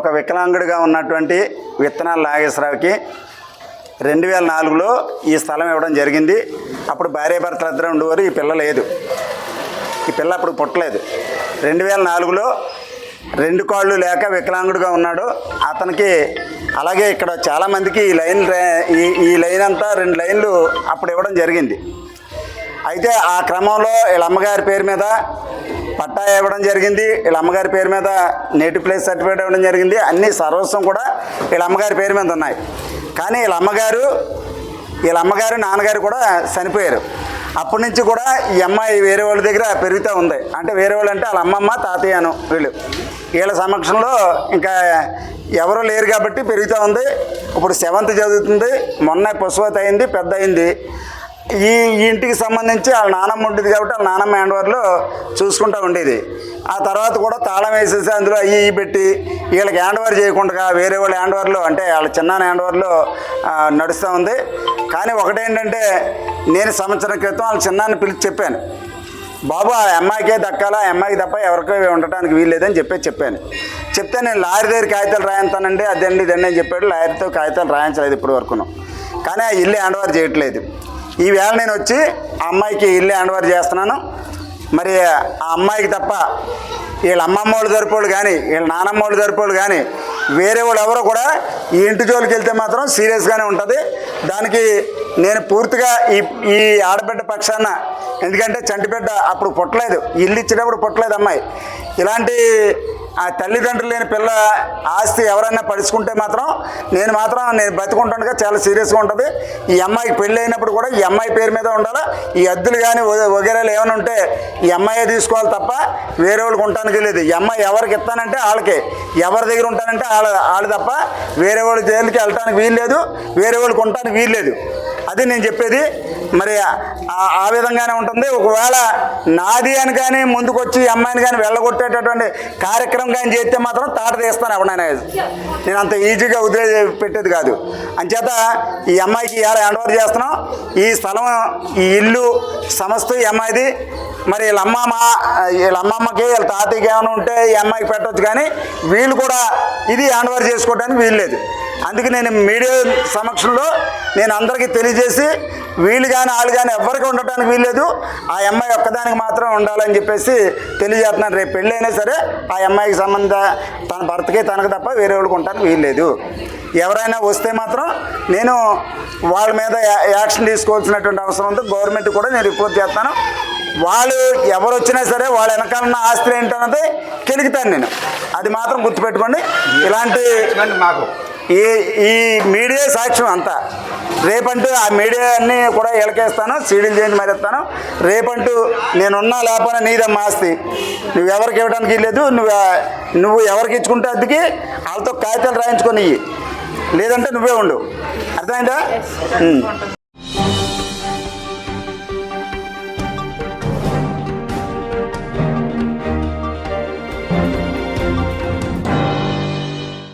ఒక వికలాంగుడిగా ఉన్నటువంటి విత్తనాల నాగేశ్వరరావుకి రెండు వేల నాలుగులో ఈ స్థలం ఇవ్వడం జరిగింది. అప్పుడు భార్యాభర్తలు ఇద్దరు ఉండేవారు ఈ పిల్ల లేదు. ఈ పిల్ల అప్పుడు పుట్టలేదు. రెండు వేల నాలుగులో రెండు కాళ్ళు లేక వికలాంగుడిగా ఉన్నాడు. అతనికి అలాగే ఇక్కడ చాలామందికి ఈ లైన్ ఈ ఈ లైన్ అంతా రెండు లైన్లు అప్పుడు ఇవ్వడం జరిగింది. అయితే ఆ క్రమంలో వీళ్ళ అమ్మగారి పేరు మీద పట్టా ఇవ్వడం జరిగింది. వీళ్ళ అమ్మగారి పేరు మీద నేటివ్ ప్లేస్ సర్టిఫికేట్ ఇవ్వడం జరిగింది. అన్ని సర్వస్వం కూడా వీళ్ళ అమ్మగారి పేరు మీద ఉన్నాయి. కానీ వీళ్ళ అమ్మగారు వీళ్ళ అమ్మగారు నాన్నగారు కూడా చనిపోయారు. అప్పటి నుంచి కూడా ఈ అమ్మాయి వేరే వాళ్ళ దగ్గర పెరుగుతూ ఉంది. అంటే వేరే వాళ్ళు అంటే వాళ్ళ అమ్మమ్మ తాతయ్యను వీళ్ళు. వీళ్ళ సమక్షంలో ఇంకా ఎవరో లేరు కాబట్టి పెరుగుతూ ఉంది. ఇప్పుడు సెవెంత్ చదువుతుంది. మొన్న పశువతి అయింది పెద్ద అయింది. ఈ ఇంటికి సంబంధించి వాళ్ళ నానమ్మ ఉండేది కాబట్టి వాళ్ళ నానమ్మ హ్యాండ్ఓవర్లో చూసుకుంటూ ఉండేది. ఆ తర్వాత కూడా తాళం వేసేసి అందులో అయ్యి ఇవి పెట్టి వీళ్ళకి హ్యాండ్ఓవర్ చేయకుండా వేరే వాళ్ళ హ్యాండ్ఓవర్లో అంటే వాళ్ళ చిన్న హ్యాండ్ఓవర్లో నడుస్తూ ఉంది. కానీ ఒకటేంటంటే నేను సంవత్సరం క్రితం వాళ్ళ చిన్నాన్ని పిలిచి చెప్పాను. బాబు ఆ అమ్మాయికే దక్కాలా? ఆ అమ్మాయికి తప్ప ఎవరికో ఉండటానికి వీల్లేదని చెప్పేసి చెప్పాను. చెప్తే నేను లారీ దగ్గర కాగితాలు రాయంతానండి అదండి ఇదండి అని చెప్పాడు. లాయర్తో కాగితాలు రాయించలేదు ఇప్పటి వరకును కానీ ఆ ఇల్లు హ్యాండ్ఓవర్ చేయట్లేదు. ఈ వేళ నేను వచ్చి ఆ అమ్మాయికి ఇల్లు హ్యాండ్ ఓవర్ చేస్తున్నాను. మరి ఆ అమ్మాయికి తప్ప వీళ్ళ అమ్మమ్మ వాళ్ళు జరిపోళ్ళు కానీ వీళ్ళ నానమ్మ వాళ్ళు జరిపోళ్ళు కానీ వేరే వాళ్ళు ఎవరో కూడా ఈ ఇంటి జోలికి వెళ్తే మాత్రం సీరియస్గానే ఉంటుంది. దానికి నేను పూర్తిగా ఈ ఈ ఆడబిడ్డ పక్షాన ఎందుకంటే చంటిబిడ్డ అప్పుడు పుట్టలేదు. ఇల్లు ఇచ్చేటప్పుడు పుట్టలేదు అమ్మాయి. ఇలాంటి ఆ తల్లిదండ్రులు లేని పిల్ల ఆస్తి ఎవరైనా పడుచుకుంటే మాత్రం నేను మాత్రం నేను బతుకుంటానుగా చాలా సీరియస్గా ఉంటుంది. ఈ అమ్మాయికి పెళ్ళి అయినప్పుడు కూడా ఈ అమ్మాయి పేరు మీద ఉండాలా? ఈ అద్దులు కానీ వగేరాలు ఏమైనా ఉంటే ఈ అమ్మాయే తీసుకోవాలి తప్ప వేరే వాళ్ళకి ఉండటానికి లేదు ఈ అమ్మాయి ఎవరికి ఇస్తానంటే వాళ్ళకే ఎవరి దగ్గర ఉంటానంటే వాళ్ళ వాళ్ళు తప్ప వేరే వాళ్ళ జైలుకి వెళ్ళటానికి వీలు లేదు వేరే వాళ్ళకి ఉండటానికి వీలు లేదు అది నేను చెప్పేది మరి ఆ- విధంగానే ఉంటుంది. ఒకవేళ నాది అని కానీ ముందుకొచ్చి అమ్మాయిని కానీ వెళ్ళగొట్టేటటువంటి కార్యక్రమం కానీ చేస్తే మాత్రం తాట తీస్తాను ఎవరైనా నేను. అంత ఈజీగా వదిలే పెట్టేది కాదు. అంచేత ఈ అమ్మాయికి ఇలా హ్యాండ్ ఓవర్ చేస్తున్నాం. ఈ స్థలం ఈ ఇల్లు సమస్త ఈ అమ్మాయిది. మరి వీళ్ళ అమ్మమ్మ వీళ్ళ అమ్మమ్మకి వీళ్ళ తాతయ్యకి ఏమైనా ఉంటే ఈ అమ్మాయికి పెట్టవచ్చు కానీ వీళ్ళు కూడా ఇది హ్యాండ్ ఓవర్ చేసుకోవడానికి వీలు లేదు. అందుకే నేను మీడియా సమక్షంలో నేను అందరికీ తెలియజేసి వీళ్ళు కానీ వాళ్ళు కానీ ఎవరికి ఉండటానికి వీల్లేదు. ఆ అమ్మాయి ఒక్కదానికి మాత్రం ఉండాలని చెప్పేసి తెలియజేస్తున్నాను. రేపు పెళ్ళైనా సరే ఆ అమ్మాయికి సంబంధ తన భర్తకి తనకు తప్ప వేరే వాళ్ళకి ఉండటానికి వీల్లేదు. ఎవరైనా వస్తే మాత్రం నేను వాళ్ళ మీద యాక్షన్ తీసుకోవాల్సినటువంటి అవసరం ఉంది. గవర్నమెంట్ కూడా నేను రిపోర్ట్ చేస్తాను. వాళ్ళు ఎవరు వచ్చినా సరే వాళ్ళ వెనకాల ఉన్న ఆస్తులు ఏంటన్నది కెలుగుతాను నేను. అది మాత్రం గుర్తుపెట్టుకోండి. ఇలాంటి మాకు. ఈ ఈ మీడియా సాక్ష్యం అంతా. రేపంటూ ఆ మీడియా అన్నీ కూడా ఎలకేస్తాను సీడీలు చేసి మరిస్తాను. రేపంటూ నేనున్నా లేకపోయినా నీదమ్మా ఆస్తి. నువ్వు ఎవరికి ఇవ్వడానికి లేదు నువ్వు నువ్వు ఎవరికి ఇచ్చుకుంటే అద్దెకి వాళ్ళతో కాగితాలు రాయించుకొని లేదంటే నువ్వే ఉండు. అర్థమైందా.